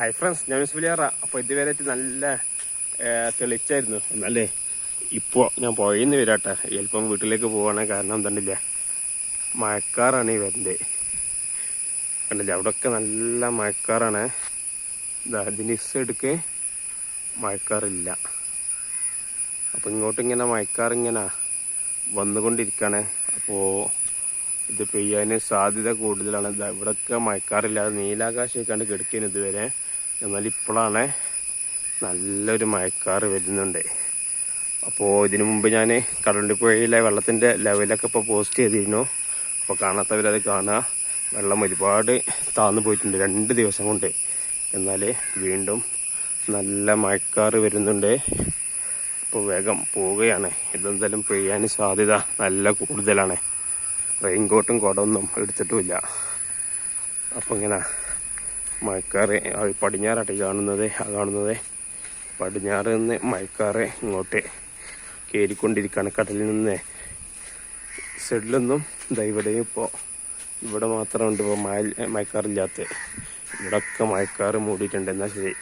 Hi friends ഞാൻ miss Valiyara അപ്പോൾ ഇതുവരെ നല്ല തെളിച്ചായിരുന്നു. എന്നാലേ ഇപ്പോൾ ഞാൻ പുഴയിന്ന് വരാട്ടെ. ചിലപ്പം വീട്ടിലേക്ക് പോവാണ് കാരണം എന്താണ്ടില്ല മഴക്കാറാണ് ഈ വരുന്നത് കണ്ടില്ല? അവിടെയൊക്കെ നല്ല മഴക്കാറാണ്. ഇതിന്റെ സൈഡ്ക്ക് മഴക്കാറില്ല. അപ്പോൾ ഇങ്ങോട്ട് ഇങ്ങനെ മഴക്കാർ ഇങ്ങനെ വന്നുകൊണ്ടിരിക്കുകയാണ് അപ്പോൾ ഇത് പെയ്യാൻ സാധ്യത കൂടുതലാണ്. ദാ ഇവിടൊക്കെ മഴക്കാറില്ലാതെ നീലാകാശമൊക്കെയാണ് കിടക്കുന്നത് ഇതുവരെ. എന്നാൽ ഇപ്പോഴാണ് നല്ലൊരു മഴക്കാറ് വരുന്നുണ്ട്. അപ്പോൾ ഇതിനു മുമ്പ് ഞാൻ കടലുണ്ടിപ്പുഴയിലെ വെള്ളത്തിന്റെ ലെവലൊക്കെ ഇപ്പോൾ പോസ്റ്റ് ചെയ്തിരുന്നു. അപ്പോൾ കാണാത്തവരത് കാണുക വെള്ളം ഒരുപാട് താന്നു പോയിട്ടുണ്ട് രണ്ട് ദിവസം കൊണ്ട്. എന്നാൽ വീണ്ടും നല്ല മഴക്കാറ് വരുന്നുണ്ട്. ഇപ്പോൾ വേഗം പോവുകയാണ്. ഇതെന്തായാലും പെയ്യാൻ സാധ്യത നല്ല കൂടുതലാണ്. റെയിൻകോട്ടും കുടമൊന്നും എടുത്തിട്ടുമില്ല. അപ്പം ഇങ്ങനെ മഴക്കാറ് പടിഞ്ഞാറാട്ടെ കാണുന്നത് ആ കാണുന്നത്. പടിഞ്ഞാറ് നിന്ന് മഴക്കാറ് ഇങ്ങോട്ട് കയറിക്കൊണ്ടിരിക്കുകയാണ്. കടലിൽ നിന്ന് സൈഡിലൊന്നും ഇവിടെയും ഇപ്പോൾ ഇവിടെ മാത്രമുണ്ട് ഇപ്പോൾ മഴ മഴക്കാറില്ലാത്ത. ഇവിടൊക്കെ മഴക്കാറ് മൂടിയിട്ടുണ്ട്. എന്നാൽ ശരി.